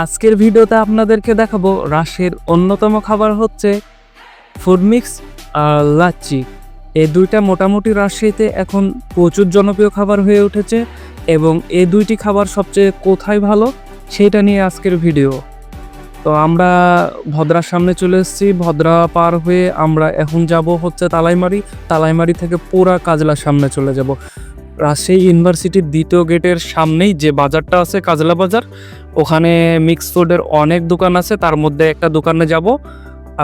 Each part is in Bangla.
আজকের ভিডিওতে আপনাদেরকে দেখাবো রাশির অন্যতম খাবার হচ্ছে ফুড মিক্স আর লাচ্চি। এই দুইটা মোটামুটি রাজশাহীতে এখন প্রচুর জনপ্রিয় খাবার হয়ে উঠেছে এবং এই দুইটি খাবার সবচেয়ে কোথায় ভালো সেটা নিয়ে আজকের ভিডিও। তো আমরা ভদ্রার সামনে চলে এসেছি। ভদ্রা পার হয়ে আমরা এখন যাব হচ্ছে তালাইমারি। তালাইমারি থেকে পুরা কাজলার সামনে চলে যাব। রাজশাহী ইউনিভার্সিটির দ্বিতীয় গেটের সামনেই যে বাজারটা আছে কাজলা বাজার, ওখানে মিক্স ফুডের অনেক দোকান আছে। তার মধ্যে একটা দোকানে যাব।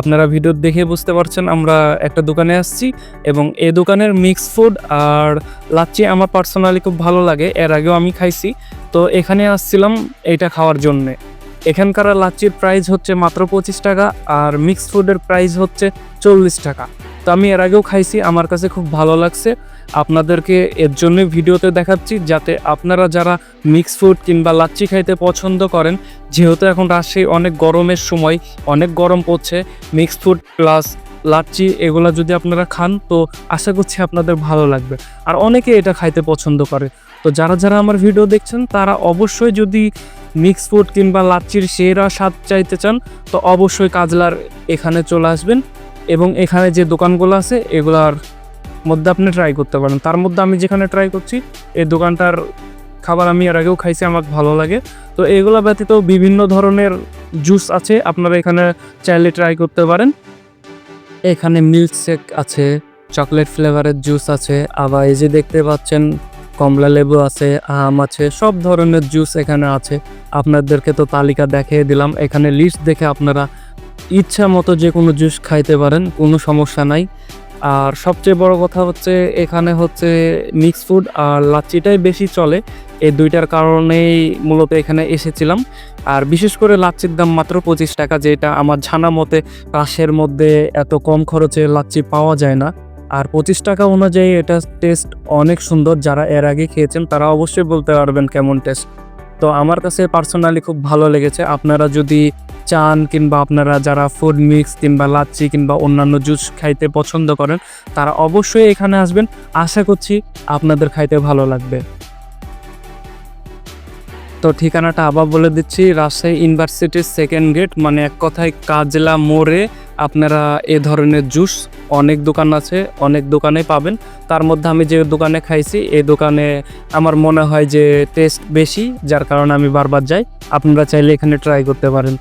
আপনারা ভিডিও দেখে বুঝতে পারছেন আমরা একটা দোকানে আসছি এবং এ দোকানের মিক্স ফুড আর লাচ্ছি আমার পার্সোনালি খুব ভালো লাগে, এর আগেও আমি খাইছি। তো এখানে আসছিলাম এইটা খাওয়ার জন্যে। এখানকার লাচ্চির প্রাইস হচ্ছে মাত্র পঁচিশ টাকা আর মিক্স ফুডের প্রাইস হচ্ছে চল্লিশ টাকা। তো আমি এর আগেও খাইছি, আমার কাছে খুব ভালো লাগছে। আপনাদেরকে এর জন্যই ভিডিওতে দেখাচ্ছি যাতে আপনারা যারা মিক্স ফুড কিংবা লাচ্ছি খাইতে পছন্দ করেন, যেহেতু এখন রাজশাহী অনেক গরমের সময়, অনেক গরম পড়ছে মিক্স ফুড প্লাস লাচ্ছি এগুলা যদি আপনারা খান, তো আশা করছি আপনাদের ভালো লাগবে। আর অনেকে এটা খাইতে পছন্দ করে। তো যারা যারা আমার ভিডিও দেখছেন, তারা অবশ্যই যদি মিক্স ফুড কিংবা লাচ্ছির সেরা স্বাদ চাইতে চান, তো অবশ্যই কাজলার এখানে চলে আসবেন এবং এখানে যে দোকানগুলো আছে, এগুলার মধ্যে আপনি ট্রাই করতে পারেন। তার মধ্যে আমি যেখানে ট্রাই করছি, এই দোকানটার খাবার আমি এর আগেও খাইছি, আমার ভালো লাগে। তো এগুলো ব্যতীত বিভিন্ন ধরনের জুস আছে, আপনারা এখানে চাইলে ট্রাই করতে পারেন। এখানে মিল্ক শেক আছে চকলেট ফ্লেভারের জুস আছে, আবার এই যে দেখতে পাচ্ছেন, কমলা লেবু আছে, আম আছে, সব ধরনের জুস এখানে আছে। আপনাদেরকে তো তালিকা দেখিয়ে দিলাম, এখানে লিস্ট দেখে আপনারা ইচ্ছা মতো যে কোনো জুস খাইতে পারেন, কোনো সমস্যা নাই। আর সবচেয়ে বড় কথা হচ্ছে এখানে হচ্ছে মিক্স ফুড আর লাচ্চিটাই বেশি চলে। এই দুইটার কারণেই মূলত এখানে এসেছিলাম। আর বিশেষ করে লাচ্ছির দাম মাত্র পঁচিশ টাকা, যেটা আমার জানা মতে কাশের মধ্যে এত কম খরচে লাচ্ছি পাওয়া যায় না। আর পঁচিশ টাকা অনুযায়ী এটা টেস্ট অনেক সুন্দর। যারা এর আগে খেয়েছেন তারা অবশ্যই বলতে পারবেন কেমন টেস্ট তো আমার কাছে পার্সোনালি খুব ভালো লেগেছে। আপনারা যদি চান কিংবা আপনারা যারা ফুড মিক্স কিংবা লাচ্ছি কিংবা অন্যান্য জুস খাইতে পছন্দ করেন, তারা অবশ্যই এখানে আসবেন। আশা করছি আপনাদের খাইতে ভালো লাগবে। তো ঠিকানাটা আবার বলে দিচ্ছি, রাজশাহী ইউনিভার্সিটির সেকেন্ড গেট মানে এক কথায় কাজলা মোড়ে আপনারা এ ধরনের জুস অনেক দোকান আছে, অনেক দোকানে পাবেন। তার মধ্যে আমি যে দোকানে খাইছি এই দোকানে আমার মনে হয় যে টেস্ট বেশি, যার কারণে আমি বারবার যাই। আপনারা চাইলে এখানে ট্রাই করতে পারেন।